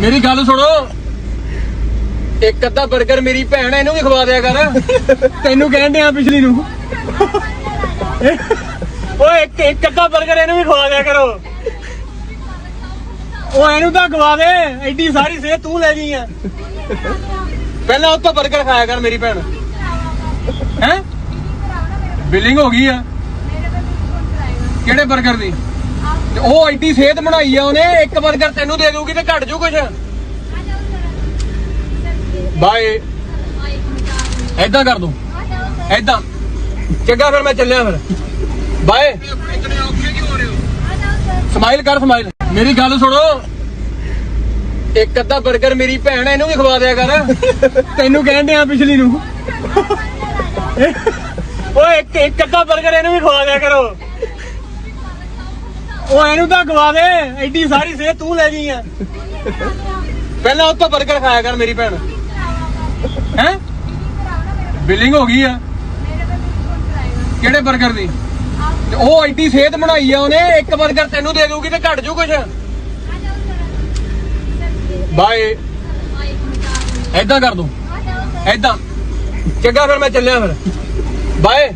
ਮੇਰੀ ਗੱਲ ਸੁਣੋ। ਇੱਕ ਅੱਧਾ 버ਗਰ ਮੇਰੀ ਭੈਣ ਇਹਨੂੰ ਵੀ ਖਵਾ ਦਿਆ ਕਰ। ਤੈਨੂੰ ਕਹਿਣ ਡਿਆ ਪਿਛਲੀ ਨੂੰ। ਓਏ, ਇੱਕ ਇੱਕ ਅੱਧਾ 버ਗਰ ਇਹਨੂੰ ਵੀ ਖਵਾ ਦਿਆ ਕਰੋ। ਉਹ ਇਹਨੂੰ ਤਾਂ ਖਵਾ ਦੇ, ਐਡੀ ਸਾਰੀ ਸਿਹਤ ਤੂੰ ਲੈ ਗਈ ਆ। ਪਹਿਲਾਂ ਉਹ ਤੋਂ 버ਗਰ ਖਾਇਆ ਕਰ ਮੇਰੀ ਭੈਣ। ਹੈ? ਬਿਲਿੰਗ ਹੋ ਗਈ ਆ। ਕਿਹੜੇ 버ਗਰ ਦੀ? ਉਹ ਐਡੀ ਸਿਹਤ ਬਣਾਈ ਆ ਉਹਨੇ, ਇੱਕ 버ਗਰ ਤੈਨੂੰ ਦੇ ਦੂਗੀ ਤੇ ਘਟ ਜੂ ਕੁਛ। ਬਾਏ। ਐਦਾਂ ਕਰ ਦੂੰ ਐਦਾਂ ਚੰਗਾ ਫਿਰ ਮੈਂ ਚੱਲਿਆ ਫਿਰ। ਬਾਏ। ਸਮਾਈਲ ਕਰ, ਸਮਾਈਲ। ਮੇਰੀ ਗੱਲ ਸੁਣੋ। ਇੱਕ ਅੱਧਾ 버ਗਰ ਮੇਰੀ ਭੈਣ ਇਹਨੂੰ ਵੀ ਖਵਾ ਦਿਆ ਕਰ। ਤੈਨੂੰ ਕਹਿਣ ਡਿਆ ਪਿਛਲੀ ਨੂੰ। ਓਏ, ਇੱਕ ਇੱਕ ਅੱਧਾ 버ਗਰ ਇਹਨੂੰ ਵੀ ਖਵਾ ਦਿਆ ਕਰੋ। ਉਹ ਇਹਨੂੰ ਤਾਂ ਗਵਾ ਦੇ, ਐਡੀ ਸਾਰੀ ਸੇ ਤੂੰ ਲੈ ਗਈ ਆ। ਪਹਿਲਾਂ ਉੱਤੋਂ 버ਗਰ ਖਾਇਆ ਕਰ ਮੇਰੀ ਭੈਣ। ਹੈ? ਬਿਲਿੰਗ ਹੋ ਗਈ ਆ। ਕਿਹੜੇ 버ਗਰ ਦੀ? ਉਹ ਐਡੀ ਸਿਹਤ ਬਣਾਈ ਆ ਉਹਨੇ, ਇੱਕ 버ਗਰ ਤੈਨੂੰ ਦੇ ਦੂਗੀ ਤੇ ਘਟ ਜੂ ਕੁਛ। ਬਾਏ। ਐਦਾਂ ਕਰ ਦੋ ਐਦਾਂ ਚੰਗਾ ਫਿਰ ਮੈਂ ਚੱਲਿਆ ਫਿਰ। ਬਾਏ।